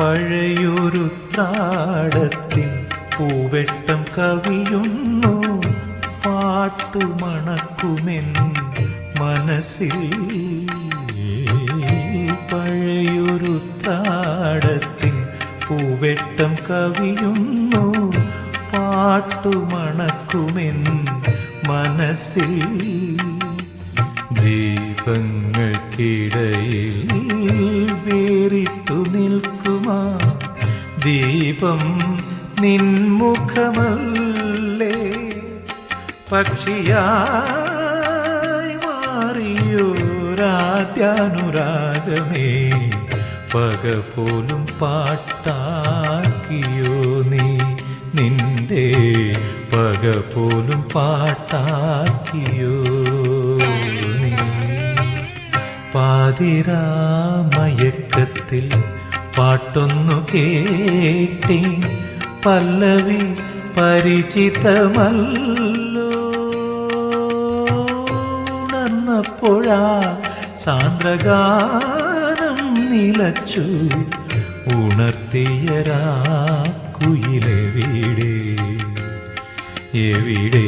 പഴയൊരു താടത്തിൽ പൂവെട്ടം കവിയുന്നു. പാട്ടുമണക്കുമെൻ മനസ്സിൽ. പഴയൊരു താടത്തിൽ പൂവെട്ടം കവിയുന്നു. പാട്ടുമണക്കുമെൻ മനസ്സിൽ. ദീപങ്ങൾക്കിടയിൽ ദീപം നിൻമുഖമല്ലേ. പക്ഷിയായി മാറിയോരാത്യാനുരാഗമേ പക പോലും പാട്ടാക്കിയോ നീ. നിന്റെ പക പോലും പാട്ടാക്കിയോ നീ. പാതിരാമയക്കത്തിൽ പാട്ടൊന്നു കേട്ടി പല്ലവി പരിചിതമല്ലോ. ഉണർന്നപ്പോഴാ സാന്ദ്രഗാനം നിലച്ചു ഉണർത്തിയരാ കുയിലെവിടെ എവിടെ?